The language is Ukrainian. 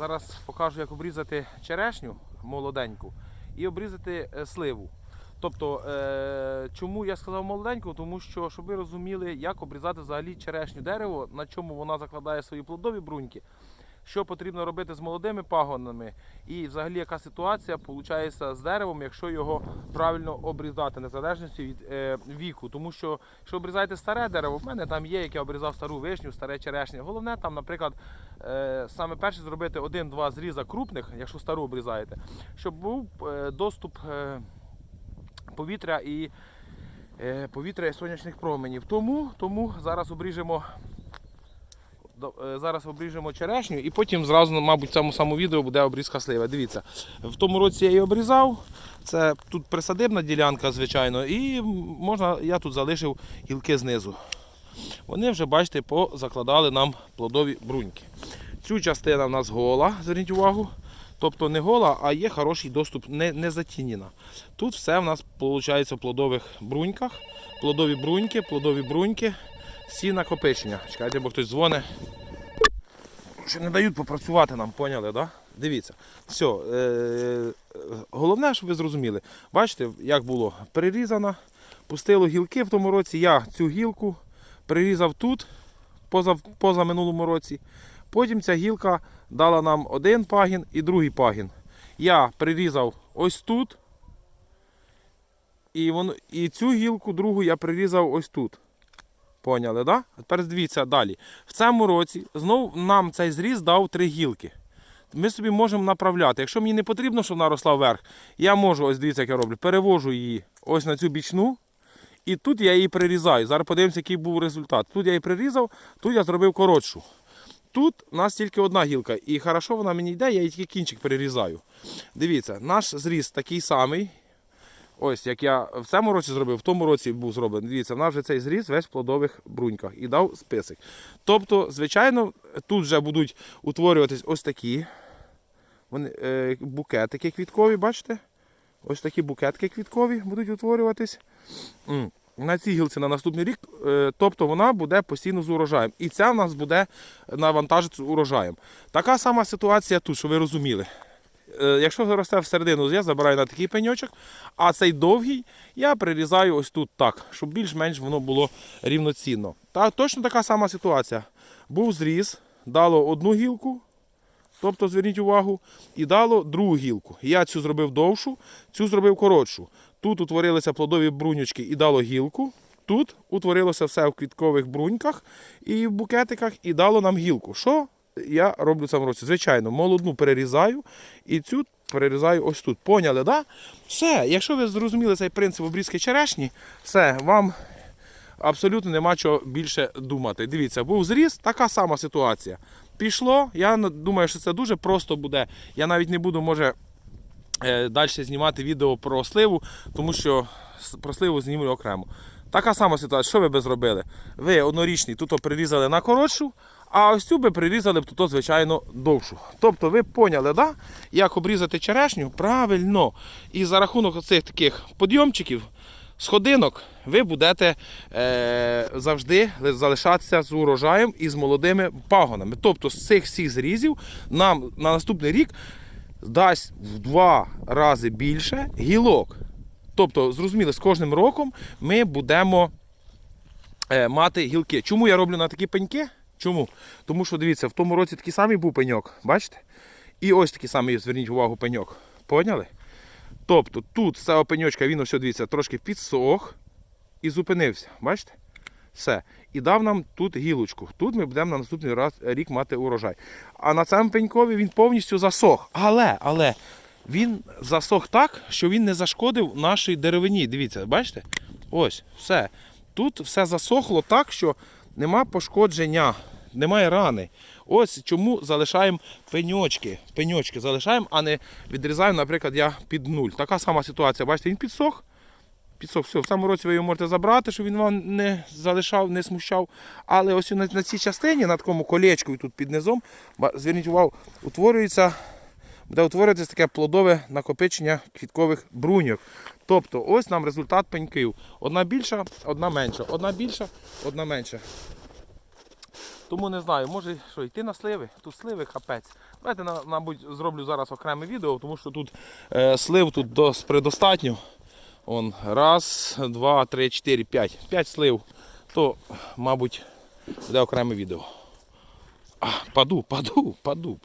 Зараз покажу, як обрізати черешню молоденьку і обрізати е, сливу. Тобто, е, чому я сказав молоденьку? Тому що, щоб ви розуміли, як обрізати взагалі черешню дерево, на чому вона закладає свої плодові бруньки, що потрібно робити з молодими пагонами, і взагалі яка ситуація виходить з деревом, якщо його правильно обрізати, незалежно від е, віку. Тому що, якщо обрізаєте старе дерево, в мене там є, як я обрізав стару вишню, старе черешню. Головне там, наприклад, е, саме перше зробити один-два зріза крупних, якщо стару обрізаєте, щоб був е, доступ. Е, повітря і е, повітря і сонячних променів. Тому, тому зараз обріжемо. Е, Зараз обріжемо черешню і потім зразу, мабуть, в цьому самому відео буде обрізка сливи. Дивіться, в тому році я її обрізав. Це тут присадибна ділянка, звичайно, і можна, я тут залишив гілки знизу. Вони вже, бачите, позакладали нам плодові бруньки. Цю частина в нас гола, зверніть увагу. Тобто не гола, а є хороший доступ, не, не затінена. Тут все в нас виходить в плодових бруньках. Плодові бруньки, плодові бруньки, всі накопичення. Чекайте, бо хтось дзвоне. Що не дають попрацювати нам, поняли, да? Дивіться. Все, е, головне, щоб ви зрозуміли. Бачите, як було перерізано, пустило гілки в тому році. Я цю гілку перерізав тут, поза, поза минулому році. Потім ця гілка дала нам один пагін і другий пагін. Я прирізав ось тут. І, воно, і цю гілку другу я прирізав ось тут. Поняли, да? А Тепер дивіться далі. В цьому році знову нам цей зріз дав три гілки. Ми собі можемо направляти. Якщо мені не потрібно, щоб вона росла вверх, я можу, ось дивіться, як я роблю, перевожу її ось на цю бічну. І тут я її прирізаю. Зараз подивимося, який був результат. Тут я її прирізав, тут я зробив коротшу. Тут у нас тільки одна гілка, і хорошо вона мені йде, я її тільки кінчик перерізаю. Дивіться, наш зріз такий самий. Ось як я в цьому році зробив, в тому році був зроблений. Дивіться, в нас вже цей зріз весь в плодових бруньках і дав список. Тобто, звичайно, тут вже будуть утворюватись ось такі вони, е, букетики квіткові, бачите? Ось такі букетки квіткові будуть утворюватись. На цій гілці на наступний рік, е, тобто вона буде постійно з урожаєм. І ця в нас буде навантажитися урожаєм. Така сама ситуація тут, щоб ви розуміли. Е, Якщо росте всередину, я забираю на такий пеньочок, а цей довгий я прирізаю ось тут так, щоб більш-менш воно було рівноцінно. Та точно така сама ситуація. Був зріз, дало одну гілку, тобто зверніть увагу, і дало другу гілку. Я цю зробив довшу, цю зробив коротшу. Тут утворилися плодові брунючки і дало гілку. Тут утворилося все в квіткових бруньках і в букетиках, і дало нам гілку. Що я роблю в цьому році? Звичайно, молодну перерізаю і цю перерізаю ось тут. Поняли, да? Все, якщо ви зрозуміли цей принцип обрізки черешні, все, вам абсолютно нема чого більше думати. Дивіться, був зріз, така сама ситуація. Пішло, я думаю, що це дуже просто буде. Я навіть не буду, може, далі знімати відео про сливу, тому що про сливу зніму окремо. Така сама ситуація, що ви би зробили? Ви однорічний тут прирізали на коротшу, а ось цю би прирізали б тут, звичайно, довшу. Тобто ви поняли, да? як обрізати черешню правильно. І за рахунок цих таких подйомчиків, сходинок, ви будете е, завжди залишатися з урожаєм і з молодими пагонами. Тобто з цих всіх зрізів нам на наступний рік дасть в два рази більше гілок. Тобто, зрозуміло, з кожним роком ми будемо е, мати гілки. Чому я роблю на такі пеньки? Чому? Тому що дивіться, в тому році такий самий був пеньок, бачите? І ось такий самий, зверніть увагу, пеньок. Поняли? Тобто тут з цього пеньочка він ось, дивіться, трошки підсох і зупинився. Бачите? Все. І дав нам тут гілочку. Тут ми будемо на наступний раз, рік мати урожай. А на цьому пенькові він повністю засох. Але, але він засох так, що він не зашкодив нашій деревині. Дивіться, бачите? Ось, все. Тут все засохло так, що нема пошкодження, немає рани. Ось чому залишаємо пеньочки. Пеньочки залишаємо, а не відрізаємо, наприклад, я під нуль. Така сама ситуація. Бачите, він підсох. Підсох, все, в цьому році ви його можете забрати, щоб він вам не залишав, не смущав. Але ось на, на цій частині, на такому колечку тут під низом, зверніть увагу, утворюється, буде утворюватися таке плодове накопичення квіткових бруньок. Тобто ось нам результат пеньків. Одна більша, одна менша. Одна більша, одна менша. Тому не знаю, може що, йти на сливи. Тут сливи капець. Давайте, мабуть, зроблю зараз окреме відео, тому що тут е, слив тут дос, предостатньо. Он, раз, два, три, чотири, п'ять. П'ять слив. То, мабуть, буде окреме відео. А, паду, паду, паду.